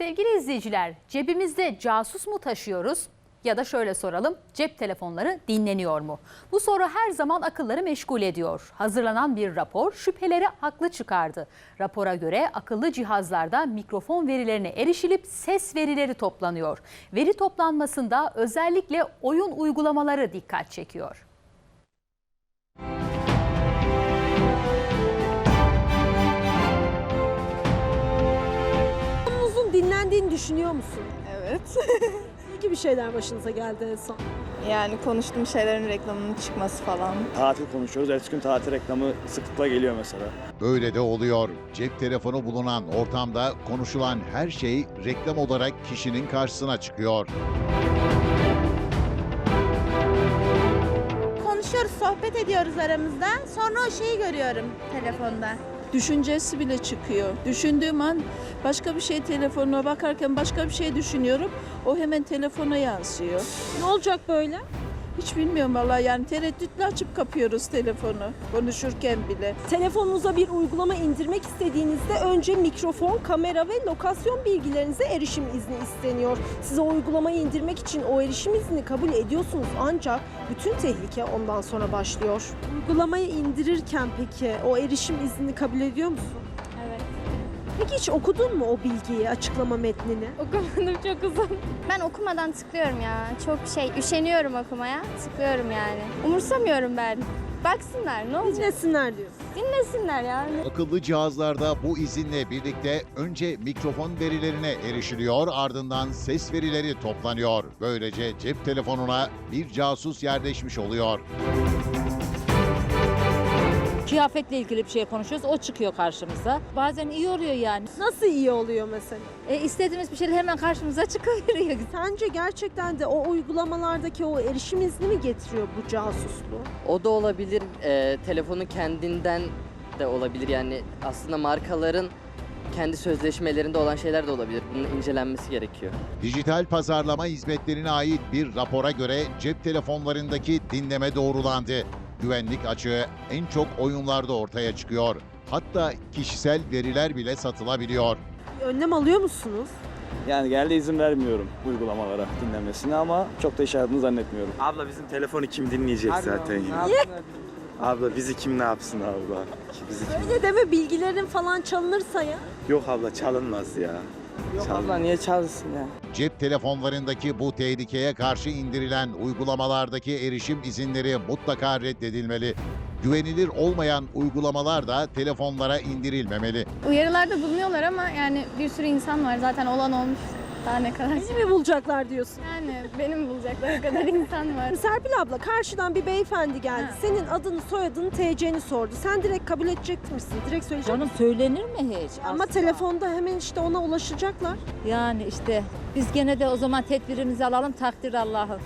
Sevgili izleyiciler, cebimizde casus mu taşıyoruz? Ya da şöyle soralım, cep telefonları dinleniyor mu? Bu soru her zaman akılları meşgul ediyor. Hazırlanan bir rapor şüpheleri haklı çıkardı. Rapora göre akıllı cihazlarda mikrofon verilerine erişilip ses verileri toplanıyor. Veri toplanmasında özellikle oyun uygulamaları dikkat çekiyor. Düşünüyor musun? Evet. Ne gibi şeyler başınıza geldi en son? Yani konuştuğum şeylerin reklamının çıkması falan. Tatil konuşuyoruz. Ertesi gün tatil reklamı sıklıkla geliyor mesela. Böyle de oluyor. Cep telefonu bulunan ortamda konuşulan her şey reklam olarak kişinin karşısına çıkıyor. konuşuyoruz, sohbet ediyoruz aramızda. Sonra o şeyi görüyorum telefonda. Düşüncesi bile çıkıyor. Düşündüğüm an başka bir şey telefonuna bakarken başka bir şey düşünüyorum. O hemen telefona yansıyor. Ne olacak böyle? Hiç bilmiyorum vallahi yani tereddütle açıp kapıyoruz telefonu konuşurken bile. Telefonunuza bir uygulama indirmek istediğinizde önce mikrofon, kamera ve lokasyon bilgilerinize erişim izni isteniyor. Siz o uygulamayı indirmek için o erişim izni kabul ediyorsunuz ancak bütün tehlike ondan sonra başlıyor. Uygulamayı indirirken peki o erişim iznini kabul ediyor musun? Peki hiç okudun mu o bilgiyi, açıklama metnini? Okumadım çok uzun. Ben okumadan tıklıyorum ya. Çok şey, üşeniyorum okumaya. Tıklıyorum yani. Umursamıyorum ben. Baksınlar ne olacak? Dinlesinler diyorsun. Dinlesinler ya. Akıllı cihazlarda bu izinle birlikte önce mikrofon verilerine erişiliyor ardından ses verileri toplanıyor. Böylece cep telefonuna bir casus yerleşmiş oluyor. Kıyafetle ilgili bir şey konuşuyoruz. O çıkıyor karşımıza. Bazen iyi oluyor yani. Nasıl iyi oluyor mesela? E, istediğimiz bir şey hemen karşımıza çıkıveriyor. Sence gerçekten de o uygulamalardaki o erişim izni mi getiriyor bu casusluğu? O da olabilir. Ee, telefonu kendinden de olabilir. Yani aslında markaların kendi sözleşmelerinde olan şeyler de olabilir. Bunun incelenmesi gerekiyor. Dijital pazarlama hizmetlerine ait bir rapora göre cep telefonlarındaki dinleme doğrulandı. Güvenlik açığı en çok oyunlarda ortaya çıkıyor. Hatta kişisel veriler bile satılabiliyor. Önlem alıyor musunuz? Yani genelde izin vermiyorum uygulamalara dinlemesine ama çok da iş yaradığını zannetmiyorum. Abla bizim telefonu kim dinleyecek zaten ya? Abla bizi kim ne yapsın abla? Bizi kim? Öyle deme bilgilerin falan çalınırsa ya. Yok abla çalınmaz ya. Yok abla niye çalışsın ya? Cep telefonlarındaki bu tehlikeye karşı indirilen uygulamalardaki erişim izinleri mutlaka reddedilmeli. Güvenilir olmayan uygulamalar da telefonlara indirilmemeli. Uyarılarda bulunuyorlar ama yani bir sürü insan var. Zaten olan olmuş. Daha ne kadar. Beni mi bulacaklar diyorsun? Yani benim bulacakları kadar insan var. Serpil abla karşıdan bir beyefendi geldi. Ha. Senin adını, soyadını, TC'ni sordu. Sen direkt kabul edecek misin? Direkt söyleyecek Canım misin? söylenir mi hiç? Ama Asla. telefonda hemen işte ona ulaşacaklar. Yani işte biz gene de o zaman tedbirimizi alalım takdir Allah'ın.